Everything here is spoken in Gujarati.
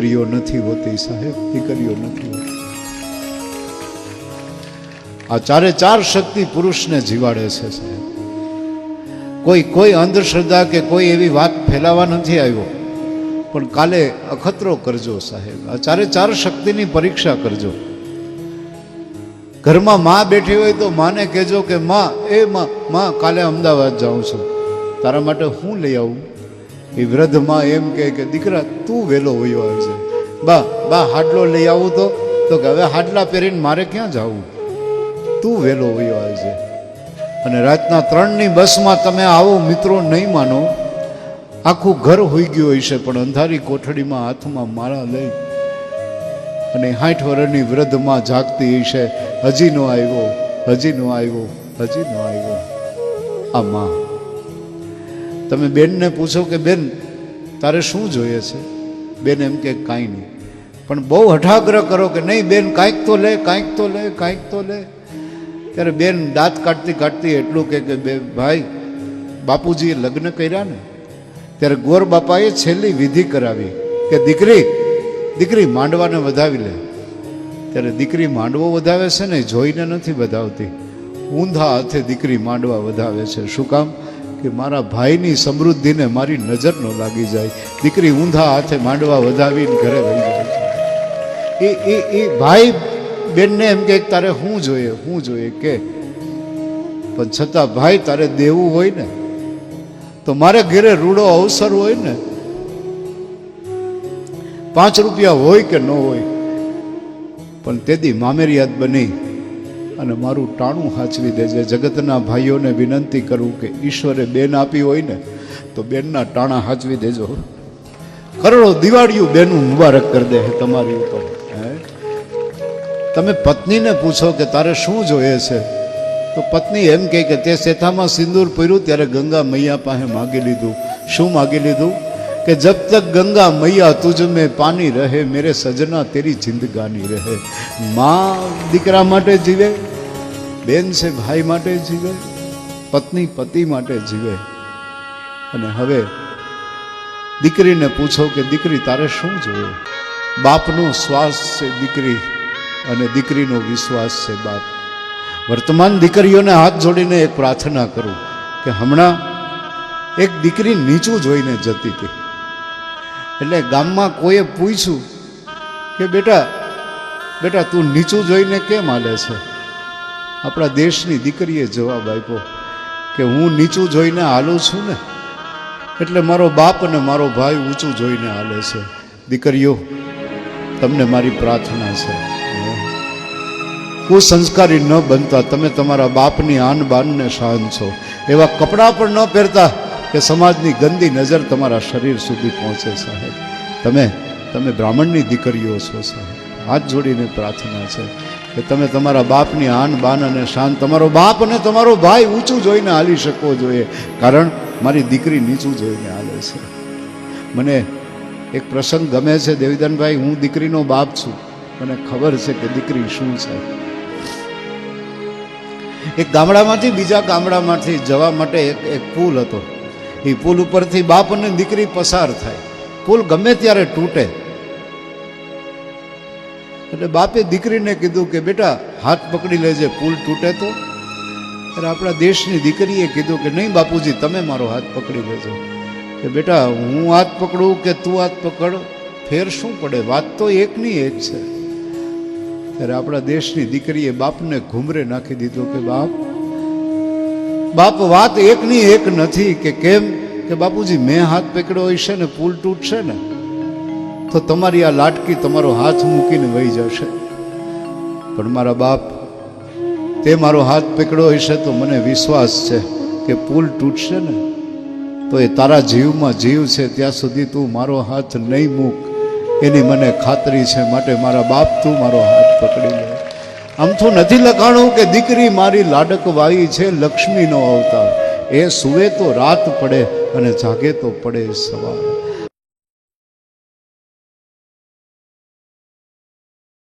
દીકરીઓ નથી હોતી, સાહેબ, દીકરીઓ નથી હોતી. આ ચારે ચાર શક્તિ પુરુષને જીવાડે છે, સાહેબ. કોઈ કોઈ અંધશ્રદ્ધા કે કોઈ એવી વાત ફેલાવા નથી આવ્યો. પણ કાલે અખતરો કરજો, સાહેબ. આ ચારે ચાર શક્તિની પરીક્ષા કરજો. ઘરમાં માં બેઠી હોય તો માને કહેજો કે, માં, એ માં માં, કાલે અમદાવાદ જાઉં છું. તારા માટે હું લઈ આવું? એ વૃદ્ધમાં એમ કહે કે, દીકરા, તું વહેલો વયો આવજે બા બા, હાડલો લઈ આવું તો. તો કે, હવે હાડલા પહેરીને મારે ક્યાં જવું? તું વહેલો વયો આવજે અને રાતના ત્રણની બસમાં તમે આવો મિત્રો નહીં માનો. આખું ઘર હોઈ ગયું હશે, પણ અંધારી કોઠડીમાં હાથમાં માળા લઈ અને સાઠ વર્ષની વૃદ્ધમાં જાગતી હશે. હજી નો આવ્યો હજી નો આવ્યો હજી નો આવ્યો. આ માં. તમે બેનને પૂછો કે, બેન, તારે શું જોઈએ છે? બેન એમ કે, કાંઈ નહીં. પણ બહુ હઠાગ્રહ કરો કે, નહીં, બેન, કાંઈક તો લે, કાંઈક તો લે, કાંઈક તો લે. ત્યારે બેન દાંત કાઢતી કાઢતી એટલું કે, બે, ભાઈ, બાપુજીએ લગ્ન કર્યા ને, ત્યારે ગોર બાપાએ છેલ્લી વિધિ કરાવી કે, દીકરી દીકરી માંડવાને વધાવી લે. ત્યારે દીકરી માંડવો વધાવે છે ને, જોઈને નથી વધાવતી. ઊંધા હાથે દીકરી માંડવા વધાવે છે. શું કામ? કે મારા ભાઈની સમૃદ્ધિને મારી નજર ન લાગી જાય. દીકરી ઊંધા હાથે માંડવા વધાવીને ઘરે વહી જાય એ એ એ ભાઈ બેનને એમ કે, તારે શું જોઈએ શું જોઈએ? કે, પણ છતાં ભાઈ તારે દેવું હોય ને, તો મારે ઘરે રૂડો અવસર હોય ને, પાંચ રૂપિયા હોય કે ન હોય, પણ તેથી મામેરિયાત બની. અને મારું ટાણું હાચવી દેજે. જગતના ભાઈઓને વિનંતી કરું કે ઈશ્વરે બેન આપી હોય ને, તો બેનના ટાણા હાચવી દેજો કરોડો દિવાળીયું બેનું મુબારક કરી દે તમારી ઉપર. તમે પત્નીને પૂછો કે તારે શું જોઈએ છે, તો પત્ની એમ કહે કે તે શેથામાં સિંદૂર પહેર્યું ત્યારે ગંગા મૈયા પાસે માગી લીધું. શું માગી લીધું? કે જબ તક ગંગા મૈયા તુજ મેં પાની રહે, મેરે સજના તેરી જિંદગાની રહે. માં દીકરા માટે જીવે, બેન છે ભાઈ માટે જીવે, પત્ની પતિ માટે જીવે. અને હવે દીકરીને પૂછો કે દીકરી તારે શું જોઈએ? બાપનો શ્વાસ છે દીકરી અને દીકરીનો વિશ્વાસ છે બાપ. વર્તમાન દીકરીઓને હાથ જોડીને એક પ્રાર્થના કરું કે હમણાં એક દીકરી નીચું જોઈને જતી હતી. એટલે ગામમાં કોઈએ પૂછ્યું કે બેટા બેટા, તું નીચું જોઈને કેમ હાલે છે? આપણા દેશની દીકરીએ જવાબ આપ્યો કે હું નીચું જોઈને હાલું છું ને. એટલે મારો બાપ અને મારો ભાઈ ઊંચું જોઈને હાલે છે. દીકરીઓ, તમને મારી પ્રાર્થના છે. કુસંસ્કારી ન બનતા, તમે તમારા બાપની આન બાનને શાન છો. એવા કપડાં પણ ન પહેરતા. કે સમાજની ગંદી નજર તમારા શરીર સુધી પહોંચે સાહેબ. તમે તમે બ્રાહ્મણની દીકરીઓ છો સાહેબ. હાથ જોડીને પ્રાર્થના છે કે તમે તમારા બાપની આન, બાન અને શાન, તમારો બાપ અને તમારો ભાઈ ઊંચું જોઈને હાલી શકવો જોઈએ. કારણ મારી દીકરી નીચું જોઈને હાલે છે. મને એક પ્રસંગ ગમે છે, દેવીદાનભાઈ, હું દીકરીનો બાપ છું. મને ખબર છે કે દીકરી શું છે. એક ગામડામાંથી બીજા ગામડામાંથી જવા માટે એક એક પુલ હતો. એ પુલ ઉપરથી બાપ અને દીકરી પસાર થાય. પુલ ગમે ત્યારે તૂટે. એટલે બાપે દીકરીને કીધું કે, બેટા, હાથ પકડી લેજે, પુલ તૂટે તો. ત્યારે આપણા દેશની દીકરીએ કીધું કે, નહીં બાપુજી, તમે મારો હાથ પકડી લેજો. કે, બેટા, હું હાથ પકડું કે તું હાથ પકડ? ફેર શું પડે? વાત તો એકની એક છે. ત્યારે આપણા દેશની દીકરીએ બાપને ઘુમરે નાખી દીધો કે, બાપ બાપ, વાત એકની એક નથી કે કેમ કે બાપુજી, મેં હાથ પકડ્યો હશે ને, પુલ તૂટશે ને, તો તમારી આ લાટકી તમારો હાથ મૂકીને વહી જશે. પણ મારા બાપ, તે મારો હાથ પકડ્યો હશે તો મને વિશ્વાસ છે કે પુલ તૂટશે ને, તો એ તારા જીવમાં જીવ છે, ત્યાં સુધી તું મારો હાથ નહીં મૂક. એની મને ખાતરી છે, માટે મારા બાપ, તું મારો હાથ પકડી. આમ તો નથી લખાણું કે દીકરી મારી લાડકવાઈ છે લક્ષ્મીનો અવતાર. એ સુવે તો રાત પડે અને જાગે તો પડે સવાર.